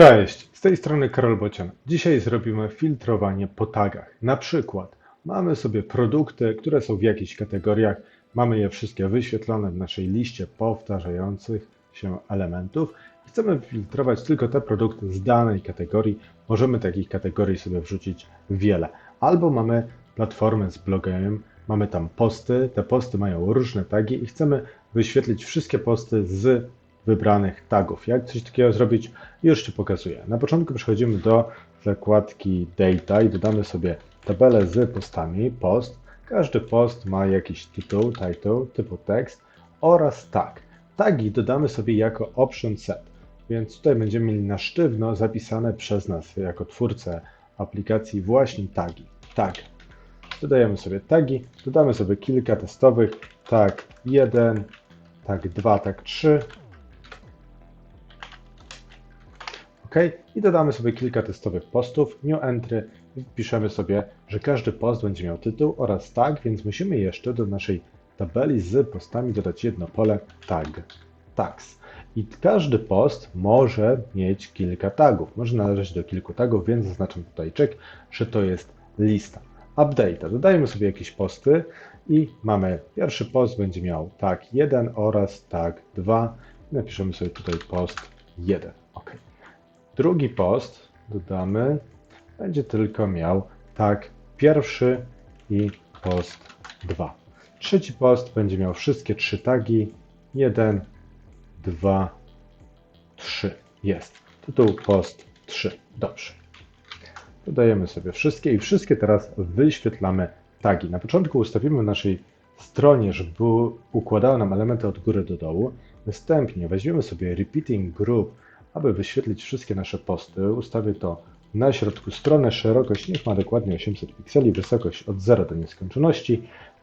Cześć, z tej strony Karol Bocian. Dzisiaj zrobimy filtrowanie po tagach. Na przykład mamy sobie produkty, które są w jakichś kategoriach, mamy je wszystkie wyświetlone w naszej liście powtarzających się elementów. Chcemy filtrować tylko te produkty z danej kategorii. Możemy takich kategorii sobie wrzucić wiele. Albo mamy platformę z blogiem, mamy tam posty, te posty mają różne tagi i chcemy wyświetlić wszystkie posty z wybranych tagów. Jak coś takiego zrobić, już Ci pokazuję. Na początku przechodzimy do zakładki Data i dodamy sobie tabelę z postami, post. Każdy post ma jakiś tytuł, title, typu tekst oraz tag. Tagi dodamy sobie jako option set, więc tutaj będziemy mieli na sztywno zapisane przez nas jako twórcę aplikacji właśnie tagi. Tag. Dodajemy sobie tagi, dodamy sobie kilka testowych, tag 1, tag 2, tag 3, OK. I dodamy sobie kilka testowych postów, new entry i wpiszemy sobie, że każdy post będzie miał tytuł oraz tag, więc musimy jeszcze do naszej tabeli z postami dodać jedno pole tag, tags. I każdy post może mieć kilka tagów, może należeć do kilku tagów, więc zaznaczam tutaj check, że to jest lista. Update. Dodajemy sobie jakieś posty i mamy pierwszy post będzie miał tag 1 oraz tag 2. Napiszemy sobie tutaj post 1. OK. Drugi post dodamy, będzie tylko miał tag pierwszy i post 2. Trzeci post będzie miał wszystkie trzy tagi 1, 2, 3. Jest. Tytuł post 3. Dobrze. Dodajemy sobie wszystkie i wszystkie teraz wyświetlamy tagi. Na początku ustawimy w naszej stronie, żeby układały nam elementy od góry do dołu. Następnie weźmiemy sobie repeating group aby wyświetlić wszystkie nasze posty, ustawię to na środku strony, szerokość niech ma dokładnie 800 pikseli, wysokość od 0 do nieskończoności.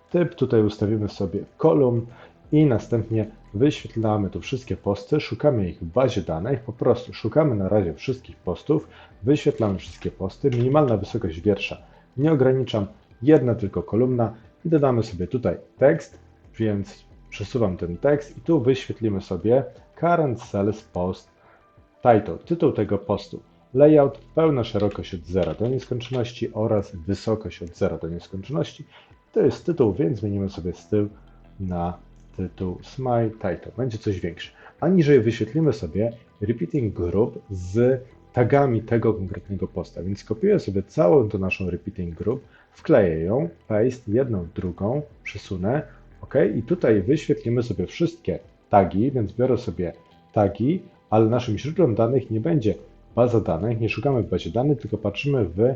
Typ tutaj ustawimy sobie kolumn i następnie wyświetlamy tu wszystkie posty, szukamy ich w bazie danych, po prostu szukamy na razie wszystkich postów, wyświetlamy wszystkie posty, minimalna wysokość wiersza. Nie ograniczam, jedna tylko kolumna i dodamy sobie tutaj tekst, więc przesuwam ten tekst i tu wyświetlimy sobie current sales post Title, tytuł tego postu, layout, pełna szerokość od 0 do nieskończoności oraz wysokość od 0 do nieskończoności. To jest tytuł, więc zmienimy sobie styl na tytuł Smile Title. Będzie coś większy. A niżej wyświetlimy sobie repeating group z tagami tego konkretnego posta. Więc kopiuję sobie całą tą naszą repeating group, wkleję ją, paste, jedną, drugą, przesunę, OK. I tutaj wyświetlimy sobie wszystkie tagi, więc biorę sobie tagi, ale naszym źródłem danych nie będzie baza danych, nie szukamy w bazie danych, tylko patrzymy w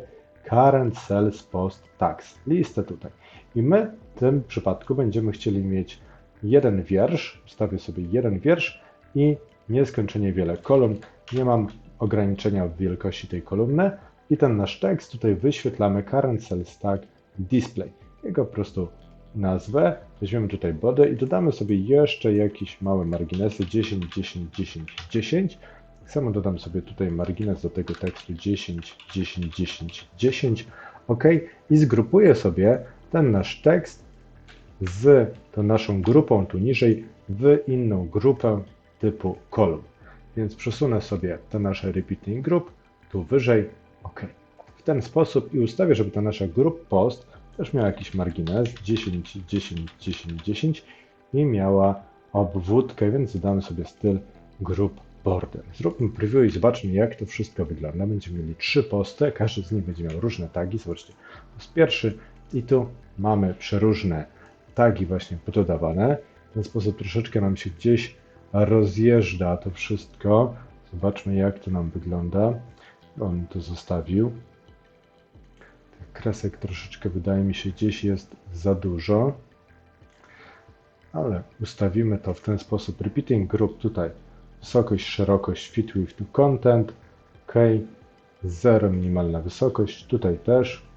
current sales post tags, listę tutaj. I my w tym przypadku będziemy chcieli mieć jeden wiersz, wstawię sobie jeden wiersz i nieskończenie wiele kolumn. Nie mam ograniczenia w wielkości tej kolumny i ten nasz tekst tutaj wyświetlamy current sales tag display. Jego po prostu nazwę, weźmiemy tutaj body i dodamy sobie jeszcze jakieś małe marginesy 10, 10, 10, 10. Tak samo dodam sobie tutaj margines do tego tekstu 10, 10, 10, 10. OK. I zgrupuję sobie ten nasz tekst z tą naszą grupą tu niżej w inną grupę typu column. Więc przesunę sobie te nasze repeating group tu wyżej. OK. W ten sposób i ustawię, żeby ta nasza group post też miała jakiś margines 10, 10, 10, 10 i miała obwódkę, więc dodamy sobie styl group border. Zróbmy preview i zobaczmy jak to wszystko wygląda. Będziemy mieli trzy posty, każdy z nich będzie miał różne tagi. Zobaczcie, to jest pierwszy i tu mamy przeróżne tagi właśnie pododawane. W ten sposób troszeczkę nam się gdzieś rozjeżdża to wszystko. Zobaczmy jak to nam wygląda. On to zostawił kresek troszeczkę wydaje mi się gdzieś jest za dużo, ale ustawimy to w ten sposób. Repeating group tutaj wysokość, szerokość, fit with to content, ok, 0 minimalna wysokość, tutaj też.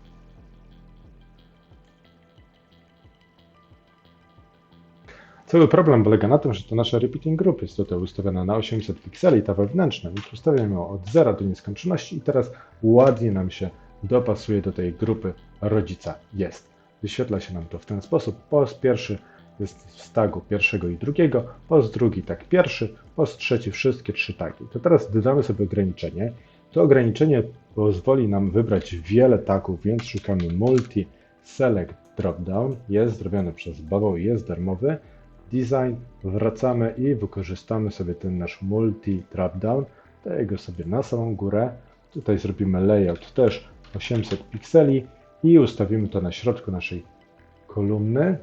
Cały problem polega na tym, że to nasza repeating group jest tutaj ustawiona na 800 pikseli, ta wewnętrzna, więc ustawiamy ją od 0 do nieskończoności i teraz ładnie nam się dopasuje do tej grupy rodzica jest. Wyświetla się nam to w ten sposób. Post pierwszy jest z tagu pierwszego i drugiego, post drugi tak pierwszy, post trzeci wszystkie trzy tagi. To teraz dodamy sobie ograniczenie. To ograniczenie pozwoli nam wybrać wiele tagów, więc szukamy multi select dropdown. Jest zrobiony przez Bubble i jest darmowy. Design, wracamy i wykorzystamy sobie ten nasz multi dropdown. Daję go sobie na samą górę. Tutaj zrobimy layout też 800 pikseli i ustawimy to na środku naszej kolumny.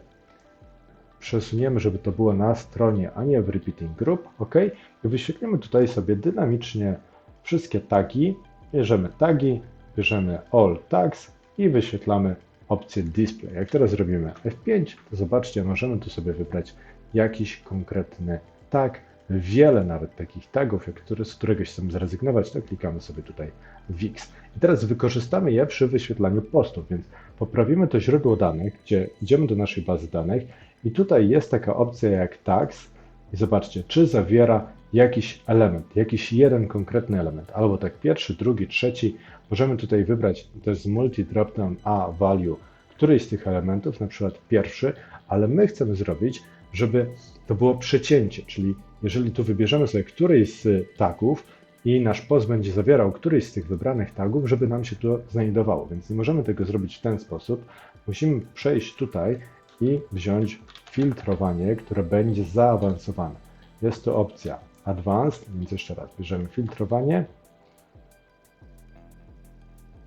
Przesuniemy, żeby to było na stronie, a nie w repeating group. OK. I wyświetlimy tutaj sobie dynamicznie wszystkie tagi. Bierzemy tagi, bierzemy all tags i wyświetlamy opcję display. Jak teraz zrobimy F5, to zobaczcie, możemy tu sobie wybrać jakiś konkretny tag, wiele nawet takich tagów, jak który, z któregoś chcemy zrezygnować, to klikamy sobie tutaj w X. I teraz wykorzystamy je przy wyświetlaniu postów, więc poprawimy to źródło danych, gdzie idziemy do naszej bazy danych i tutaj jest taka opcja jak tags i zobaczcie, czy zawiera jakiś element, jakiś jeden konkretny element, albo tak pierwszy, drugi, trzeci. Możemy tutaj wybrać też z multi dropdown a value któryś z tych elementów, na przykład pierwszy, ale my chcemy zrobić, żeby to było przecięcie, czyli jeżeli tu wybierzemy sobie któryś z tagów i nasz post będzie zawierał któryś z tych wybranych tagów, żeby nam się to znajdowało, więc nie możemy tego zrobić w ten sposób. Musimy przejść tutaj i wziąć filtrowanie, które będzie zaawansowane. Jest to opcja Advanced, więc jeszcze raz bierzemy filtrowanie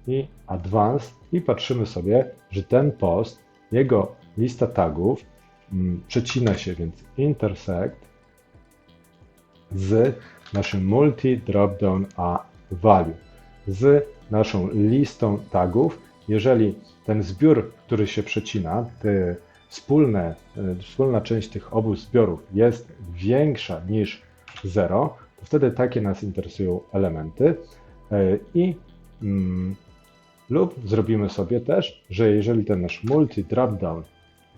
i Advanced i patrzymy sobie, że ten post, jego lista tagów przecina się, więc intersect z naszym multi dropdown a value, z naszą listą tagów. Jeżeli ten zbiór, który się przecina, te wspólne, y, wspólna część tych obu zbiorów jest większa niż 0, to wtedy takie nas interesują elementy y, i mm, lub zrobimy sobie też, że jeżeli ten nasz multi dropdown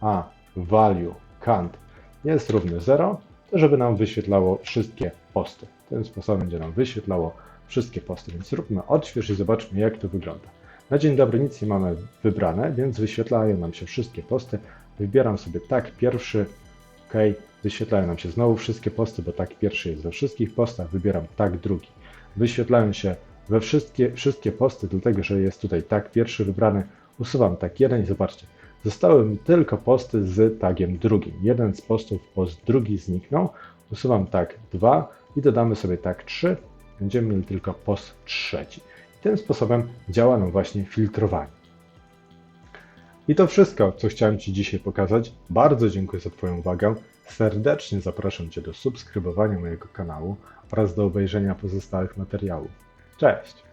a value count jest równy 0, to żeby nam wyświetlało wszystkie posty. Tym sposobem będzie nam wyświetlało wszystkie posty, więc zróbmy odśwież i zobaczmy jak to wygląda. Na dzień dobry nic nie mamy wybrane, więc wyświetlają nam się wszystkie posty. Wybieram sobie tak pierwszy, ok, wyświetlają nam się znowu wszystkie posty, bo tak pierwszy jest we wszystkich postach, wybieram tak drugi. Wyświetlają się we wszystkie, wszystkie posty, dlatego że jest tutaj tak pierwszy wybrany, usuwam tak jeden i zobaczcie, zostały mi tylko posty z tagiem drugim. Jeden z postów, post drugi zniknął, usuwam tak dwa i dodamy sobie tak trzy, będziemy mieli tylko post trzeci. Tym sposobem działa nam właśnie filtrowanie. I to wszystko, co chciałem Ci dzisiaj pokazać. Bardzo dziękuję za Twoją uwagę. Serdecznie zapraszam Cię do subskrybowania mojego kanału oraz do obejrzenia pozostałych materiałów. Cześć!